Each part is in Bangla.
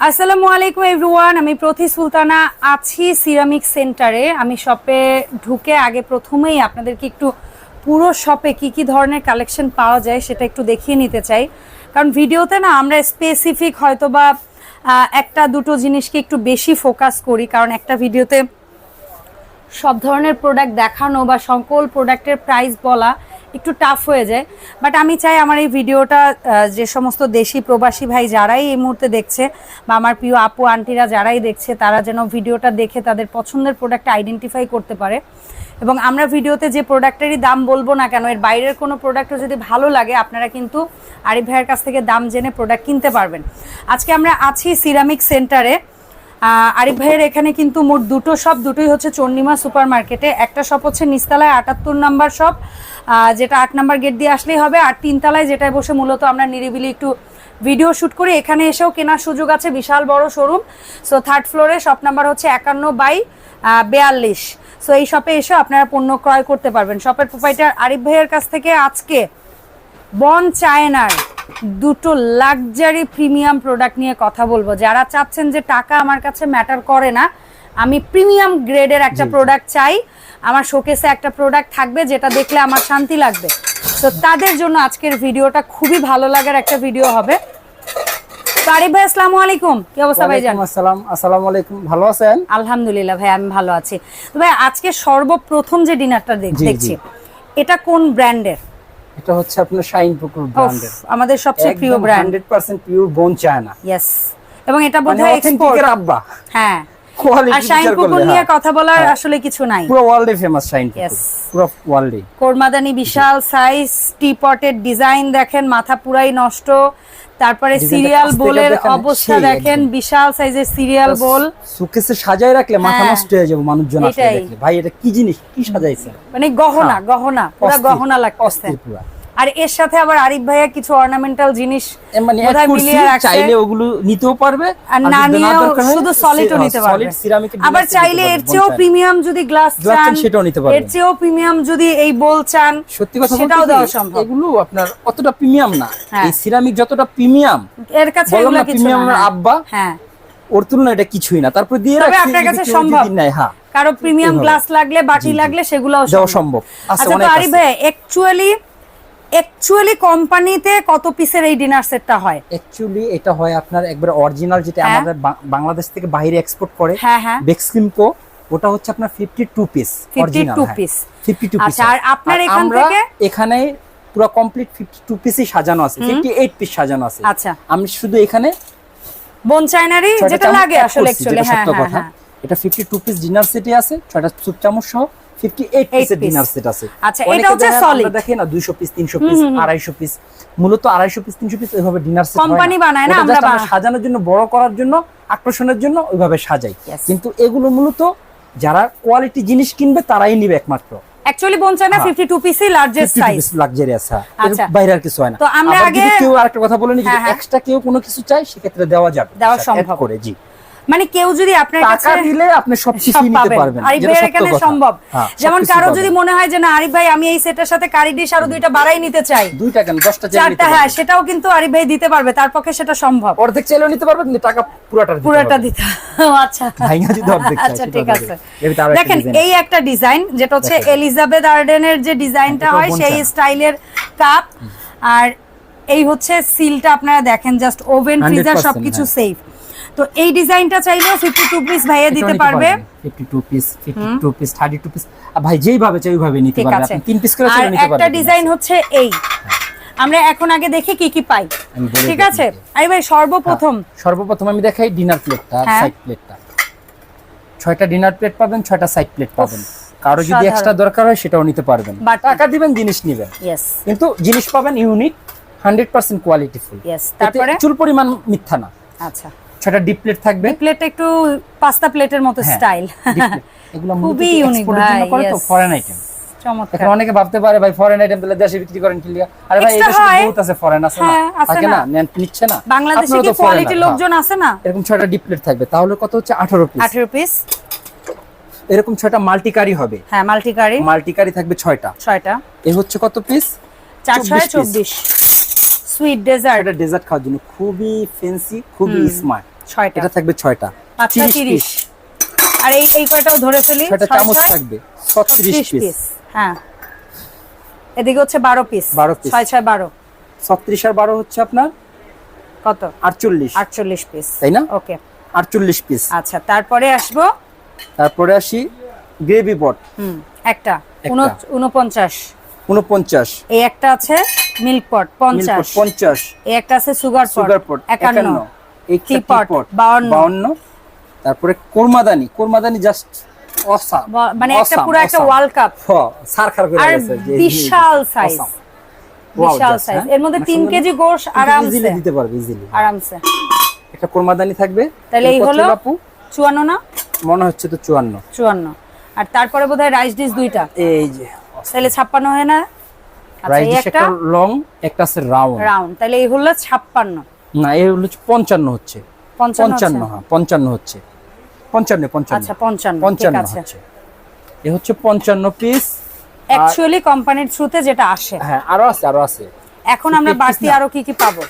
আসসালামু আলাইকুম এভরিওয়ান আমি প্রতি সুলতানা আছি সিরামিক সেন্টারে। আমি শপে ঢুকে আগে প্রথমেই আপনাদেরকে একটু পুরো শপে কি কি ধরনের কালেকশন পাওয়া যায় সেটা একটু দেখিয়ে নিতে চাই। কারণ ভিডিওতে না আমরা স্পেসিফিক হয়তো বা একটা, দুটো জিনিসকে একটু বেশি ফোকাস করি। কারণ একটা ভিডিওতে সব ধরনের প্রোডাক্ট দেখানো বা সকল প্রোডাক্টের প্রাইস বলা একটু টাফ হয়ে যায়। বাট আমি চাই আমার এই ভিডিওটা যে সমস্ত দেশি প্রবাসী ভাই যারাই এই মুহূর্তে দেখছে, বা আমার প্রিয় আপু, আন্টিরা যারাই দেখছে, তারা যেন ভিডিওটা দেখে তাদের পছন্দের প্রোডাক্ট আইডেন্টিফাই করতে পারে। এবং আমরা ভিডিওতে যে প্রোডাক্টেরই দাম বলব না কেন, এর বাইরের কোনো প্রোডাক্টও যদি ভালো লাগে, আপনারা কিন্তু আরিফ ভাইয়ের কাছ থেকে দাম জেনে প্রোডাক্ট কিনতে পারবেন। আজকে আমরা আছি সিরামিক সেন্টারে আরিফ ভাইয়ের এখানে কিন্তু মোট দুটো শপ দুটোই হচ্ছে চন্ডিমা সুপার মার্কেটে একটা শপ হচ্ছে নিস্তালায়, আটাত্তর নাম্বার শপ যেটা আট নাম্বার গেট দিয়ে আসলেই হবে। আর তিনতলায় যেটায় বসে মূলত আমরা নিরিবিলি একটু ভিডিও শুট করি, এখানে এসেও কেনার সুযোগ আছে, বিশাল বড় শোরুম সো থার্ড ফ্লোরে শপ নাম্বার হচ্ছে একান্ন বাই বেয়াল্লিশ। সো এই শপে এসে আপনারা পণ্য ক্রয় করতে পারবেন। শপের প্রোপাইটার আরিফ ভাইয়ের কাছ থেকে আজকে বন চায়নার দুটো লাক্সারি প্রিমিয়াম প্রোডাক্ট নিয়ে কথা বলব। যারা চাচ্ছেন যে টাকা আমার কাছে ম্যাটার করে না আমি প্রিমিয়াম গ্রেডের একটা প্রোডাক্ট চাই। আমার শোকেসে একটা প্রোডাক্ট থাকবে যেটা দেখলে আমার শান্তি লাগবে। তো তাদের জন্য আজকের ভিডিওটা খুবই ভালো লাগার একটা ভিডিও হবে। আরিফ ভাই আসসালামু আলাইকুম। কি অবস্থা আসসালাম। আসসালামু আলাইকুম। ভালো আছেন? আলহামদুলিল্লাহ ভাই আমি ভালো আছি। তো ভাই আজকে সর্বপ্রথম যে ডিনারটা দেখছি এটা কোন ব্র্যান্ডের এটা হচ্ছে আপনার শাইন পুকুর ব্র্যান্ডের আমাদের সবচেয়ে প্রিয় brand 100% pure bone china yes এবং এটা মানে বোধহয় এক্সপোর্ট অথেন্টিকের আব্বা। হ্যাঁ। আর শাইন পুকুর নিয়ে কথা বলার আসলে কিছু নাই। পুরো ওয়ার্ল্ডে ফেমাস শাইন. পুকুর। পুরো ওয়ার্ল্ডে কোরমাদানি বিশাল সাইজ টি পটের ডিজাইন দেখেন মাথা পুরাই নষ্ট। তারপরে সিরিয়াল বোলের অবস্থা দেখেন বিশাল সাইজের সিরিয়াল বোল সুকেসে সাজায় রাখলে মাথা হ্যাঁ। নষ্ট হয়ে যাবে মানুষজন আসলে দেখলে ভাই এটা কি জিনিস কি সাজাইছে মানে গহনা হ্যাঁ। গহনা পুরো গহনা লাগতেছে পুরো পুরা। আর এর সাথে আবার আরিফ ভাইয়া কিছু অর্নামেন্টাল জিনিস মানে চাইলে ওগুলো নিতেও পারবে আর না নিয়েও শুধু সলিডও নিতে পারবে। আবার চাইলে এর চেয়েও প্রিমিয়াম যদি গ্লাস চান সেটাও নিতে পারবেন। এর চেয়েও প্রিমিয়াম যদি এই বোল চান সত্যি কথা সেটাও দেওয়া সম্ভব। এগুলো আপনার অতটা প্রিমিয়াম না। হ্যাঁ। এই সিরামিক যতটা প্রিমিয়াম এর কাছে এগুলো না কিছু না আব্বা হ্যাঁ। ওর তুলনায় এটা কিছুই না। তারপর দিয়ে রাখছি আপনার কাছে সম্ভব? নেয়, হ্যাঁ কারও প্রিমিয়াম গ্লাস লাগলে বাটি লাগলে সেগুলোও দেওয়া সম্ভব। আচ্ছা তো আরিফ ভাই অ্যাকচুয়ালি অ্যাকচুয়ালি কোম্পানিতে কত পিসের এই ডিনার সেটটা হয়? অ্যাকচুয়ালি এটা হয় আপনার একবার অরিজিনাল যেটা হ্যাঁ। আমাদের বাংলাদেশ থেকে বাইরে এক্সপোর্ট করে হ্যাঁ হ্যাঁ। বেক্সকিমকো ওটা হচ্ছে আপনার 52 পিস 52 piece। 52 পিস আচ্ছা, আর আপনার এখান থেকে? এখানে পুরো কমপ্লিট 52 পিসই সাজানো আছে 58 পিস সাজানো আছে। আচ্ছা। আমি শুধু এখানে বোন চাইনারি যেটা লাগে আসলে অ্যাকচুয়ালি হ্যাঁ হ্যাঁ। হ্যাঁ। এটা 52 পিস ডিনার সেটে আছে ছয়টা স্যুপ চামচ সহ। 58 পিসের ডিনার সেট আছে আচ্ছা, এটা হচ্ছে দেখেন, solid। আমরা দেখি না 200 পিস 300 পিস 250 পিস মূলত 250 পিস 300 পিস ওইভাবে ডিনার সেট Company বানায় না, আমরা সাজানোর জন্য বড় করার জন্য আকর্ষণের জন্য ওইভাবে সাজাই কিন্তু এগুলো মূলত যারা কোয়ালিটি জিনিস কিনবে তারাই নিবে একমাত্র অ্যাকচুয়ালি বোন চাইনা হ্যাঁ। 52 পিসই লার্জেস্ট সাইজ হ্যাঁ। এর আচ্ছা। বাইরে আর কিছু হয় না তো আমরা আগে- কেউ আরেকটা কথা বলে নি যদি হ্যাঁ, হ্যাঁ। এক্সট্রা কেউ কোনো কিছু চাই সেক্ষেত্রে দেওয়া যাবে দেওয়া সম্ভব। করে জি মানে কেউ যদি আপনার কাছে দিলে আপনি সব সব কিছু নিতে পারবেন। আরিফ ভাইয়ের এখানে সম্ভব। হ্যাঁ, যেমন কারও যদি মনে হয় যে না আরিফ ভাই আমি এই সেটের সাথে কারি ডিশ আরও দুইটা বাড়াই নিতে চাই দুইটা কেন? দশটা চাইলে নিতে চারটা হ্যাঁ সেটাও কিন্তু আরিফ ভাই দিতে পারবে তার পক্ষে সেটা সম্ভব। অর্ধেক চাইলেও নিতে পারবেন কিন্তু টাকা পুরাটা দিতে পুরোটা দিতে আচ্ছা। ভাইঙা যদি অর্ধেক চাই, আচ্ছা ঠিক আছে। দেখেন এই একটা ডিজাইন যেটা হচ্ছে এলিজাবেথ আর্ডেনের যে ডিজাইনটা হয় সেই স্টাইলের কাপ আর এই হচ্ছে সিলটা আপনারা দেখেন জাস্ট ওভেন ফ্রিজার সবকিছু হ্যাঁ। সেফ তো এই ডিজাইনটা চাইলেও ফিফটি টু পিস ভাইয়া দিতে পারবে। 52 পিস 52 পিস 32 পিস আর ভাই যেইভাবে চাই ওইভাবে নিতে আছে। আপনি তিন পিস করে নিতে একটা ডিজাইন হচ্ছে এই। আমরা এখন আগে দেখি কি কি পাই। ঠিক আছে। আরে ভাই সর্বপ্রথম সর্বপ্রথম আমি দেখাই ডিনার প্লেটটা হ্যাঁ। সাইড প্লেটটা ছয়টা ডিনার প্লেট পাবেন ছয়টা সাইড প্লেট পাবেন। কারও যদি। এক্সট্রা দরকার হয় সেটাও নিতে পারবেন। টাকা দিবেন জিনিস নিবেন। কিন্তু জিনিস পাবেন unique hundred percent qualityful Yes, তারপরে? চুল পরিমাণ মিথ্যা না। আচ্ছা। ছয়টা ডিপ প্লেট থাকবে। প্লেট একটু পাস্তা প্লেটের মতো হ্যাঁ, স্টাইল এগুলো খুবই ইউনিক ভাই করে তো ফরেন আইটেম চমৎকার। অনেকে ভাবতে পারে ভাই ফরেন আইটেম তাহলে দেশে বিক্রি করেন কি লিগা? আরে ভাই এটা বহুত আছে ফরেন আছে না? হ্যাঁ, থাকে না। নেন নিচ্ছে না। বাংলাদেশে কি কোয়ালিটি হ্যাঁ। লোকজন আছে না? এরকম ছয়টা ডিপ প্লেট থাকবে। তাহলে কত হচ্ছে? আঠারো পিস আঠেরো পিস এরকম ছয়টা মাল্টি কারি হবে। হ্যাঁ মাল্টি কারি মাল্টি কারি থাকবে ছয়টা। ছয়টা। এ হচ্ছে কত পিস চার ছয় 24 চব্বিশ। Sweet dessert. এটা ডেজার্ট খাওয়ার জন্য। খুবই ফ্যান্সি খুবই স্মার্ট ছয়টা। এটা থাকবে ছয়টা। পাঁচটা তিরিশ আর এই এই কয়টাও ধরে ফেলি? ছয়টা চামচ থাকবে। ছত্রিশ ছত্রিশ পিস পিস হ্যাঁ। এদিকে হচ্ছে বারো পিস 12 piece। ছয় ছয় বারো। ছত্রিশ আর বারো হচ্ছে আপনার? কত? আটচল্লিশ। আটচল্লিশ পিস তাই না? ওকে আটচল্লিশ পিস আচ্ছা তারপরে আসব। তারপরে আসি গ্রেভি বট হুম একটা। একটা। উন- উনপঞ্চাশ। উনপঞ্চাশ। এই একটা আছে। মিল্ক পট একটা আছে সুগার পট সুগার পট একান্ন। একান্ন। এই Teapot, পট বাউন্ন। বাউন্ন। তারপরে কোরমাদানি কোরমাদানি জাস্ট অসাম মানে একটা পুরো একটা ওয়ার্ল্ড কাপ সারখার করে গেছে বিশাল সাইজ বিশাল সাইজ হ্যাঁ? এর মধ্যে মানে কেজি গোশ আরামসে। দিতে পারবে ইজিলি আরামসে। একটা কোরমাদানি থাকবে। তাহলে এই হলো আপু? চুয়ান্ন না? মনে হচ্ছে তো চুয়ান্ন। চুয়ান্ন। আর তারপরে বোধহয় রাইস ডিশ দুইটা। এই যে তাহলে ছাপ্পান্ন হয় না? রাইস এই ডিশ একটা একটা লং একটা আছে রাউন্ড রাউন্ড তাহলে এই হলো ছাপ্পান্ন। না এই হলো হচ্ছে পঞ্চান্ন হচ্ছে। পঞ্চান্ন পঞ্চান্ন হচ্ছে? হ্যাঁ পঞ্চান্ন হচ্ছে। পঞ্চান্ন পঞ্চান্ন। আচ্ছা পঞ্চান্ন ঠিক পঞ্চান্ন আছে। হচ্ছে। এ হচ্ছে পঞ্চান্ন পিস অ্যাকচুয়ালি কোম্পানির থ্রুতে যেটা আসে। হ্যাঁ আরও আছে আরও আছে। এখন আমরা বাড়তি আরও কি কি পাবো?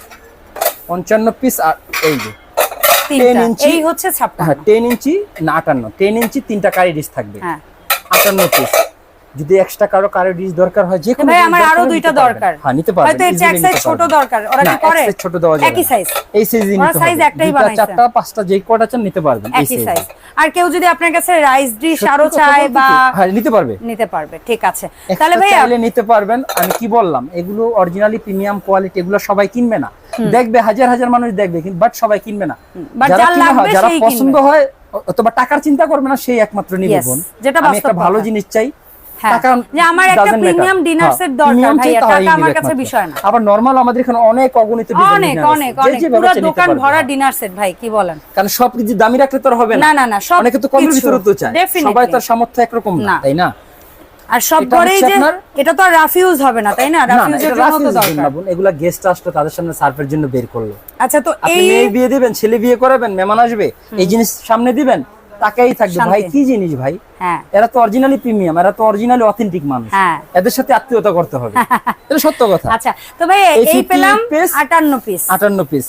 পঞ্চান্ন পিস আর এই যে। এই হচ্ছে ছাপ্পান্ন। হ্যাঁ টেন ইঞ্চি না আটান্ন। টেন ইঞ্চি তিনটা কারি ডিশ থাকবে। হ্যাঁ। আটান্ন পিস যদি এক্সট্রা কারও কারি ডিশ দরকার হয় যে কোনো ভাই আমার আরও দুইটা দরকার। হ্যাঁ নিতে পারবেন। হয়তো এর এক সাইজ ছোট দরকার। ওরা কি করে? ছোট দেওয়া যাবে একই সাইজ এই সাইজই নিতে হবে। একটাই বানাইছে। চারটা পাঁচটা যেই কটা চান নিতে পারবেন এই একই সাইজ আর কেউ যদি আপনার কাছে রাইস ডিশ আরও চায় বা হ্যাঁ নিতে পারবে। নিতে পারবে ঠিক আছে। তাহলে ভাইয়া চাইলে নিতে পারবেন। আমি কি বললাম? এগুলো অরিজিনালি প্রিমিয়াম কোয়ালিটি এগুলো সবাই কিনবে না। দেখবে হাজার হাজার মানুষ দেখবে কিন্তু বাট সবাই কিনবে না। যারা হয়, পছন্দ হয় অথবা টাকার চিন্তা করবে না সেই একমাত্র নিবে Yes, বোন। যেটা একটা ভালো জিনিস চাই। যে আমার একটা হ্যাঁ, set দরকার premium চাই, ভাইয়া, তাহলেই টাকা আমার কাছে বিষয় না। আবার নরমাল আমাদের এখানে অনেক অগণিত design অনেক অনেক অনেক। পুরো দোকান ভরা হ্যাঁ। ডিনার সেট ভাই কি বলেন? কারণ সব কিছু দামি রাখলে তো হবে না। না না না সব অনেকে তো কমের ভিতরে তো চায়। সবাই তো সামর্থ্য একরকম না। তাই না? আর সব এটা ঘরেই যে এটা তো আর রাফিউজ হবে না তাই না? রাফিউজের জন্য তো দরকার। এগুলা গেস্ট আসলো তাদের সামনে সার্ভের জন্য বের করল। আচ্ছা তো এই মেয়ে বিয়ে দিবেন ছেলে বিয়ে করাবেন মেহমান আসবে এই জিনিস সামনে দিবেন তাকাই থাকবে। ভাই কি জিনিস ভাই? হ্যাঁ। এরা তো অরিজিনালি প্রিমিয়াম এরা তো অরিজিনালি অথেন্টিক মানুষ। হ্যাঁ। এদের সাথে আত্মীয়তা করতে হবে। এটা সত্য কথা। আচ্ছা তো ভাই এই এই 50 পেলাম piece, আটান্ন পিস আটান্ন পিস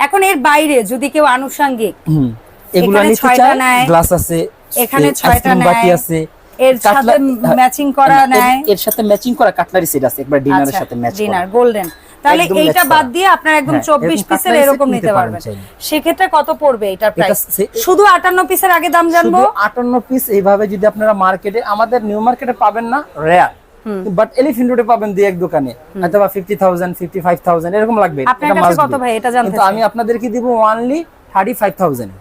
এখন এর বাইরে যদি কেউ আনুষঙ্গিক হুম। এগুলো নিতে চায় গ্লাস আছে এখানে এ, ছয়টা ice cream আছে এর সাথে ম্যাচিং করা না, এর- নেয়। এর সাথে ম্যাচিং করা কাটলারি সেট আছে একবার ডিনারের আচ্ছা সাথে ম্যাচ ডিনার গোল্ডেন তাহলে এইটা বাদ দিয়ে আপনার একদম হ্যাঁ, চব্বিশ এরকম পিসের এরকম নিতে পারবেন। সেক্ষেত্রে কত পড়বে এটার প্রাইস শুধু আটান্ন পিসের আগে দাম জানব? শুধু আটান্ন পিস এইভাবে যদি আপনারা মার্কেটে আমাদের নিউ মার্কেটে পাবেন না রেয়ার বাট এলিফেন্ট রোডে পাবেন দুই এক দোকানে। অথবা fifty thousand fifty five thousand এরকম লাগবে। আপনার এটা কাছে কত ভাই? এটা জানতে কিন্তু। আমি আপনাদেরকে দিব ফাইভ থাউজেন্ড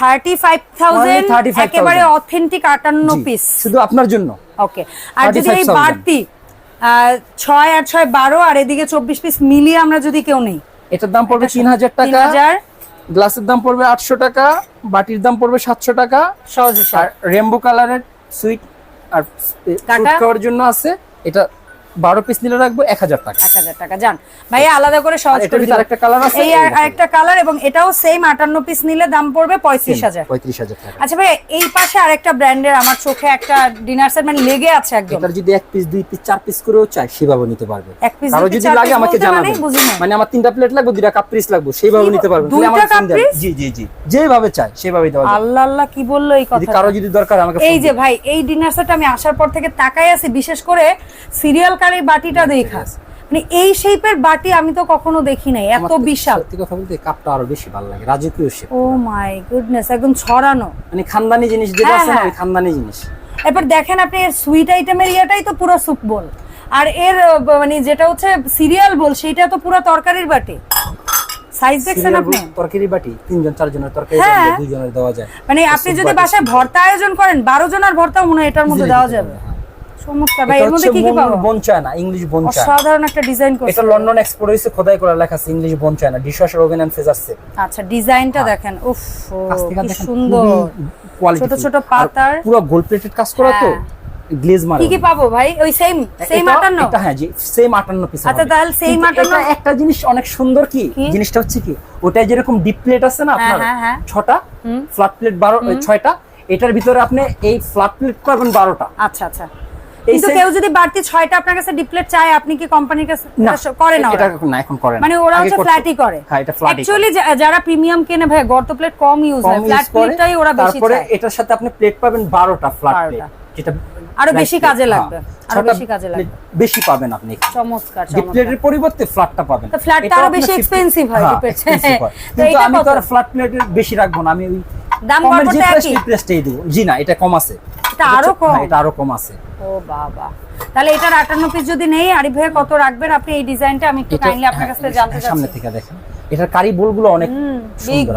35,000 একেবারে অথেন্টিক আটান্ন পিস শুধু আপনার জন্য। ওকে আর যদি এই বাড়তি ছয় আর ছয় বারো আর এদিকে চব্বিশ পিস মিলিয়ে আমরা যদি কেউ নেই। এটার দাম পড়বে তিন হাজার টাকা। গ্লাসের দাম পড়বে আটশো টাকা বাটির দাম পড়বে সাতশো টাকা। সহজ। রেমবো কালারের সুইট আর খাওয়ার জন্য আছে এটা বারো পিস নিলে রাখব এক হাজার টাকা। এক হাজার টাকা যান ভাইয়া আলাদা করে সহজ করে। আরেকটা colour আছে, এই আর। আরেকটা কালার এবং এটাও সেম আটান্ন পিস নিলে দাম পড়বে পঁয়ত্রিশ হাজার। পঁয়ত্রিশ হাজার টাকা। আচ্ছা ভাই এই পাশে আরেকটা ব্র্যান্ডের আমার চোখে একটা ডিনার সেট মানে লেগে আছে একদম। এটার যদি এক পিস দুই পিস চার পিস করেও চাই সেভাবে নিতে পারবে। এক দুই piece, যদি লাগে আমাকে মানে জানাবেন মানে আমার তিনটা প্লেট লাগবে দুইটা কাপ পিস লাগবে সেইভাবে কি নিতে পারবে? জি জি জি। যেভাবে চাই সেভাবেই দেওয়া আল্লাহ আল্লাহ কি বলল এই যদি কথা কারও যদি দরকার আমাকে এই যে ভাই এই ডিনার সেট আমি আসার পর থেকে তাকাই আছি বিশেষ করে সিরিয়াল কারি বাটিটা দেখা মানে এই শেপের বাটি আমি তো কখনো দেখি নাই এত বিশাল। সত্যি কথা বলতে কাপটা আরও বেশি ভালো লাগে রাজকীয় শেপ ও মাই গুডনেস একদম ছড়ানো। মানে খানদানি জিনিস যেটা হ্যাঁ, আছে না হ্যাঁ। খানদানি জিনিস। এরপর দেখেন আপনি এর সুইট আইটেমের ইয়াটাই তো পুরো স্যুপ বল আর এর মানে যেটা হচ্ছে সিরিয়াল বল সেটা তো পুরো তরকারির বাটি। সাইজ দেখছেন আপনি? bowl, তরকারি বাটি তিনজন চারজনের তরকারি হ্যাঁ। বাটি দুইজনের দেওয়া যায়। মানে আপনি যদি বাসায় ভর্তা আয়োজন করেন বারো জনের ভর্তা মনে হয় এটার মধ্যে দেওয়া যাবে। হ্যাঁ। চমৎকার। ভাই এর মধ্যে কি কি পাবো? বোন ইংলিশ বোন অসাধারণ একটা ডিজাইন করছে। এটা লন্ডন এক্সপোর্ট হয়েছে খোদাই করা লেখা আছে English bone dishwasher oven and freezer set আচ্ছা ডিজাইনটা দেখেন। উফ ও, কাছ থেকে কি সুন্দর। কোয়ালিটি ছোট ছোট পাতার। পুরো গোল্ড প্লেটেড কাজ করা তো? হ্যাঁ। গ্লেজ মারা কি কি পাবো ভাই? ওই সেম সেম এটা- আটান্ন? এটা হ্যাঁ জি সেম 58 পিস আচ্ছা, তাহলে same 58 একটা জিনিস অনেক সুন্দর কি? জিনিসটা হচ্ছে কি ওটায় যেরকম ডিপ প্লেট আছে না আপনার? হ্যাঁ, হ্যাঁ। ছটা? ফ্ল্যাট প্লেট বারো ছয়টা? এটার ভিতরে আপনি এই ফ্ল্যাট প্লেট পাবেন বারোটা। আচ্ছা আচ্ছা। কিন্তু কেউ যদি বাড়তি ছয়টা আপনার কাছে ডিপ্লেট চায় আপনি কি কোম্পানির কাছে করে না এটা না এখন করে না। মানে ওরা হচ্ছে ফ্ল্যাটই করে। হ্যাঁ এটা ফ্ল্যাটই অ্যাকচুয়ালি যারা প্রিমিয়াম কেনে ভাই গর্ত প্লেট কম ইউজ হয়। ফ্ল্যাট প্লেটটাই ওরা বেশি তারপরে এটার সাথে আপনি প্লেট পাবেন 12টা ফ্ল্যাট প্লেট যেটা আরও বেশি কাজে হ্যাঁ। লাগবে, আরও বেশি কাজে লাগবে। বেশি পাবেন আপনি। চমৎকার ডিপ চমৎকার। প্লেটের পরিবর্তে ফ্ল্যাটটা পাবেন। তো flat টা এটাও আরও বেশি 50 expensive হয় হ্যাঁ, হয়। কিন্তু আমি তো আর ফ্ল্যাট প্লেটের বেশি রাখব না। আমি দাম যে একই? জি না এটা কম আছে। এটা আরও কম? হ্যাঁ, এটা আরও কম আছে। ও বাবা। তাহলে এটার আটান্ন পিস যদি নেই আরিফ ভাইয়া কত রাখবেন? আপনি এই ডিজাইনটা আমি একটু কাইন্ডলি আপনার কাছ হ্যাঁ, জানতে সামনে থেকে দেখেন। এটার কারি বোলগুলো অনেক সুন্দর।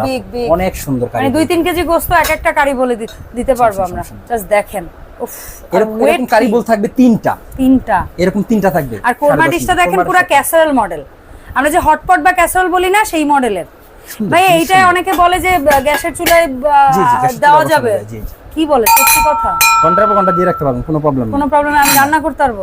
অনেক সুন্দর কারি মানে দুই তিন কেজি গোস্ত এক একটা কারি বলে দিতে পারব আমরা। জাস্ট দেখেন। এরকম কারি? বোল থাকবে তিনটা। তিনটা। এরকম তিনটা থাকবে আর কোরমা ডিশটা দেখেন পুরো সাথে। মডেল আমরা যে হটপট বা ক্যাসারোল বলি না সেই মডেলের ভাই এইটাই অনেকে বলে যে গ্যাসের চুলায় দেওয়া যাবে। জি, জি। কি বলে? সত্যি কথা? ঘণ্টার পর ঘণ্টা দিয়ে রাখতে পারবেন কোনো প্রবলেম কোনো প্রবলেম আমি রান্না করতে পারব?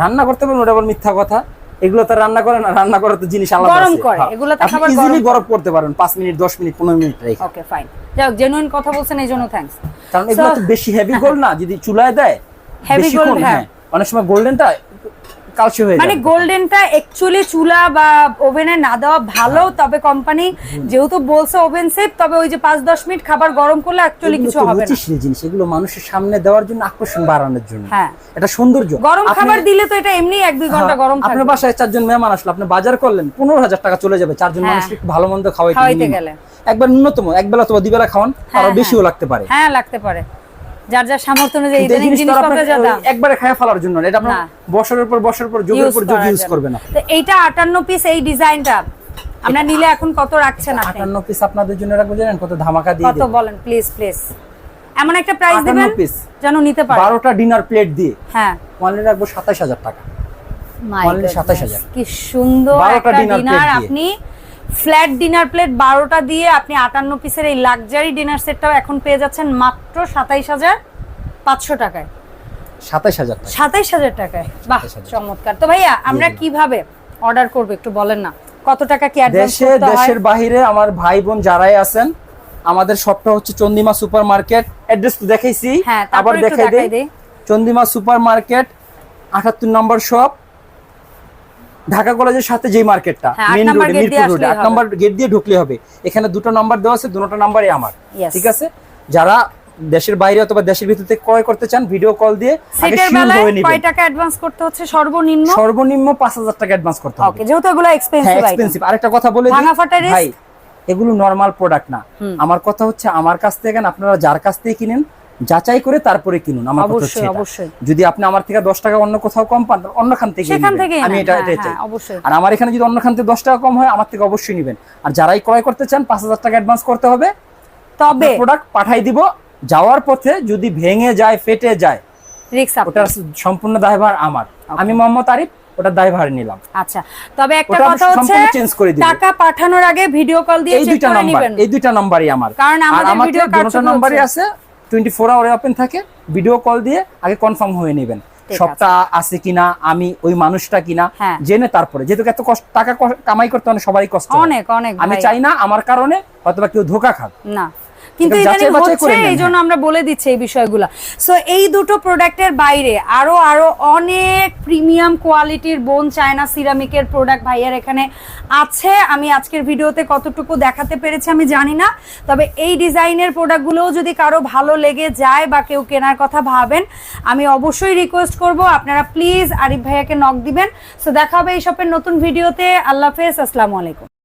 রান্না করতে পারবেন ওটা আবার মিথ্যা কথা। এগুলো তো রান্না করে না রান্না করার তো জিনিস আলাদা গরম করে, হ্যাঁ। এগুলো তো খাবার ইজিলি গরম। করতে পারেন 5 মিনিট 10 মিনিট 15 মিনিট রেখে ওকে ফাইন যাক জেনুইন কথা বলছেন এইজন্য থ্যাঙ্কস কারণ এগুলো তো বেশি হেভি গোল্ড না যদি চুলায় দেয় হেভি গোল হ্যাঁ। অনেক সময় গোল্ডেনটা কালচে হয়ে মানে গোল্ডেনটা অ্যাকচুয়ালি চুলা বা ওভেনে না দেওয়া ভালো তবে কোম্পানি যেহেতু বলছে ওভেন সেফ তবে ওই যে পাঁচ দশ মিনিট খাবার গরম করলে অ্যাকচুয়ালি কিছু হবে না জিনিস এগুলো মানুষের সামনে দেওয়ার জন্য আকর্ষণ বাড়ানোর জন্য হ্যাঁ। এটা সৌন্দর্য গরম খাবার দিলে তো এটা এমনি এক দুই ঘণ্টা হ্যাঁ, গরম আপনার বাসায় চারজন মেহমান আসলো আপনি বাজার করলেন পনেরো হাজার টাকা চলে যাবে চারজন হ্যাঁ। মানুষকে ভালো মন্দ খাওয়াইতে। গেলে। একবার ন্যূনতম এক বেলা অথবা দুই বেলা খাওয়ান হ্যাঁ, আরও হ্যাঁ। বেশিও লাগতে পারে হ্যাঁ লাগতে পারে যার যার সামর্থ্য অনুযায়ী ইদানিং যা দাম একবারে খায়া ফেলার জন্য এটা আপনার না। বছরের পর বছরের পর যুগের পর যুগ ইউজ। করবেন না। তো এইটা আটান্ন পিস এই ডিজাইনটা আমরা নিলে এখন কত রাখছেন আপনি? আটান্ন পিস আপনাদের জন্য রাখব জানেন? কত ধামাকা দিয়ে কত বলেন প্লিজ প্লিজ এমন একটা প্রাইস 58 দিবেন যেন নিতে পারে। বারোটা ডিনার প্লেট দিয়ে। হ্যাঁ। অনলি রাখব সাতাশ হাজার টাকা। My Only goodness, 27,000 কি সুন্দর একটা ডিনার আপনি ফ্ল্যাট ডিনার প্লেট বারোটা দিয়ে আপনি আটান্ন পিসের এই লাক্সারি ডিনার সেটটাও এখন পেয়ে যাচ্ছেন মাত্র সাতাইশ হাজার পাঁচশো টাকায়। সাতাশ হাজার সাতাইশ হাজার টাকায়। বাহ চমৎকার। তো ভাইয়া আমরা কীভাবে অর্ডার করব একটু বলেন না? কত টাকা কি অ্যাডভান্স করতে হয়? দেশের বাহিরে আমার ভাই বোন যারাই আছেন আমাদের শপটা হচ্ছে চন্দিমা সুপার মার্কেট অ্যাড্রেস তো দেখাইছি হ্যাঁ, আবার দেখাই দেই। চন্দিমা সুপার মার্কেট আটাত্তর নম্বর শপ ঢাকা কলেজের সাথে যে মার্কেটটা হ্যাঁ, মেইন রোডে দিয়ে মিরপুর রোডে আট নম্বর গেট দিয়ে ঢুকলে হবে। এখানে দুটো নাম্বার দেওয়া আছে দুটো নাম্বারই আমার ঠিক আছে? যারা দেশের বাইরে অথবা দেশের ভিতর থেকে ক্রয় করতে চান ভিডিও কল দিয়ে সেটের বেলায় কয় টাকা অ্যাডভান্স করতে হচ্ছে? সর্বনিম্ন? সর্বনিম্ন পাঁচ হাজার টাকা অ্যাডভান্স করতে হবে। ওকে যেহেতু এগুলো এক্সপেন্সিভ আইটেম এক্সপেন্সিভ আরেকটা কথা বলে দিই? ভাই এগুলো নরমাল প্রোডাক্ট না। আমার কথা হচ্ছে আমার কাছ থেকে আপনারা যার কাছ থেকে কিনেন যাচাই করে তারপরে কিনুন আমার অবশ্যই, অবশ্যই। যদি আপনি আমার থেকে দশ টাকা অন্য কোথাও কম পান তাহলে অন্য খান থেকে সেখান নিবেন। আমি নেন, এটা হ্যাঁ, চাই হ্যাঁ, অবশ্যই। আর আমার এখানে যদি অন্য খান থেকে দশ টাকা কম হয় আমার থেকে অবশ্যই নেবেন। আর যারাই ক্রয় করতে চান পাঁচ হাজার টাকা অ্যাডভান্স করতে হবে। তবে প্রোডাক্ট পাঠাই দিব। যাওয়ার পথে যদি ভেঙে যায় ফেটে যায় ওটার সম্পূর্ণ দায়ভার আমার। আমি মোহাম্মদ আরিফ ওটার দায়ভার নিলাম। আচ্ছা তবে একটা কথা হচ্ছে সম্পূর্ণ করে দিবো। টাকা পাঠানোর আগে ভিডিও কল দিয়ে চেক করে নেবেন। এই দুইটা নাম্বারই আমার। কারণ video দুটো নাম্বারই আছে। টোয়েন্টি ফোর আওয়ার ওপেন থাকে ভিডিও কল দিয়ে আগে কনফার্ম হয়ে নেবেন সবটা আছে কিনা আমি ওই মানুষটা কিনা হ্যাঁ। জেনে তারপরে। যেহেতু এত কষ্ট টাকা কামাই করতে অনেক সবারই কষ্ট অনেক অনেক আমি চাই না আমার কারণে হয়তো কেউ ধোকা খাক। না। কিন্তু ইদানিং হচ্ছে এই জন্য আমরা বলে দিচ্ছি এই বিষয়গুলো। সো এই দুটো প্রোডাক্টের বাইরে আরও আরও অনেক প্রিমিয়াম কোয়ালিটির বোন চায়না সিরামিকের প্রোডাক্ট ভাইয়ার এখানে আছে। আমি আজকের ভিডিওতে কতটুকু দেখাতে পেরেছি আমি জানি না। তবে এই ডিজাইনের প্রোডাক্টগুলোও যদি কারও ভালো লেগে যায় বা কেউ কেনার কথা ভাবেন আমি অবশ্যই রিকোয়েস্ট করব। আপনারা প্লিজ আরিফ ভাইয়াকে নক দিবেন। সো দেখা হবে এই শপের নতুন ভিডিওতে। আল্লাহ হাফেজ। আসসালামু আলাইকুম।